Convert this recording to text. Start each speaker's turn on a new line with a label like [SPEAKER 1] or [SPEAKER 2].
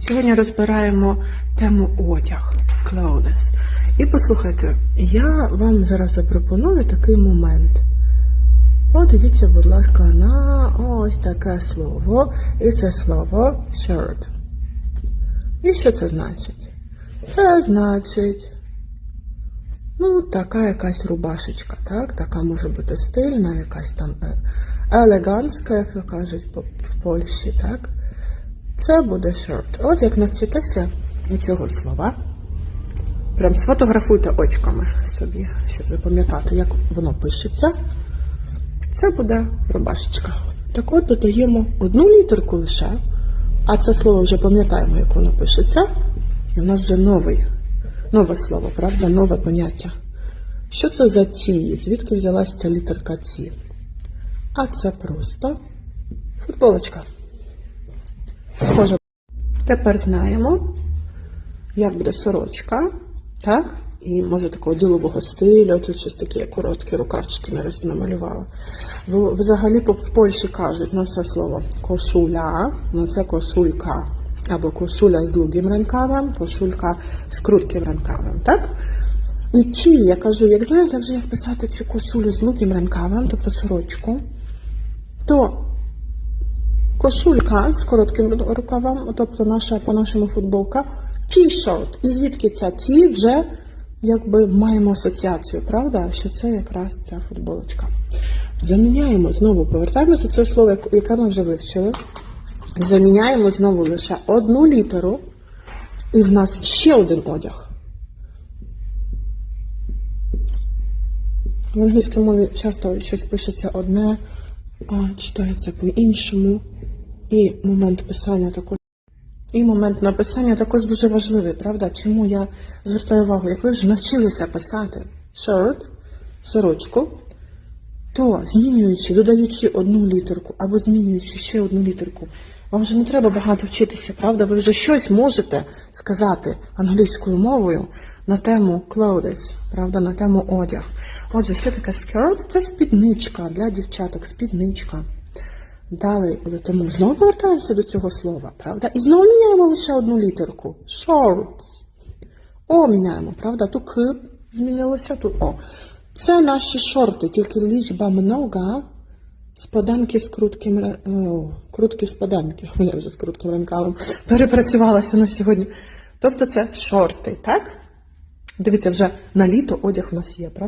[SPEAKER 1] Сьогодні розбираємо тему одяг clothes. І послухайте, я вам зараз запропоную такий момент. Подивіться, будь ласка, на ось таке слово. І це слово shirt. І що це значить? Це значить, ну, така якась рубашечка, так? Така може бути стильна, якась там е, елегантська, як то кажуть в Польщі, так? Це буде shirt. От як навчитеся цього слова, прям сфотографуйте очками собі, щоб запам'ятати, як воно пишеться. Це буде рубашечка. Так от додаємо одну літерку лише, а це слово вже пам'ятаємо, як воно пишеться. І в нас вже новий, нове слово, правда, нове поняття. Що це за ті? Звідки взялась ця літерка ті? А це просто футболочка. Тепер знаємо, як буде сорочка, так? І може такого ділового стилю, тут щось таке короткі рукавчики намалювала. Взагалі в Польщі кажуть на це слово кошуля, на це кошулька. Або кошуля з довгим рукавом, кошулька з коротким рукавом, так? І ті, я кажу, як знаєте вже як писати цю кошулю з довгим рукавом, тобто сорочку, то кошулька з коротким ру- рукавом, тобто наша по-нашому футболка, ті-шорт. І звідки ця ті вже якби маємо асоціацію, правда? Що це якраз ця футболочка. Заміняємо знову, повертаємося до цього слова, яке ми вже вивчили. Заміняємо знову лише одну літеру, і в нас ще один одяг. В англійській мові часто щось пишеться одне, а читається по-іншому. І момент писання також. І момент написання також дуже важливий, правда? Чому я звертаю увагу, як ви вже навчилися писати shirt, сорочку, то змінюючи, додаючи одну літерку або змінюючи ще одну літерку, вам вже не треба багато вчитися, правда? Ви вже щось можете сказати англійською мовою на тему clothes, правда, на тему одяг. Отже, що таке skirt? Це спідничка для дівчаток, спідничка. Далі летимо. Знову повертаємося до цього слова, правда? І знову міняємо лише одну літерку. Shorts. О, міняємо, правда? Тут К змінилося, тут О. Це наші шорти, тільки лічба много. Спаданки з крутким о, круткі спаданки. Я вже з крутким ранкавом перепрацювалася на сьогодні. Тобто це шорти, так? Дивіться, вже на літо одяг у нас є, правда?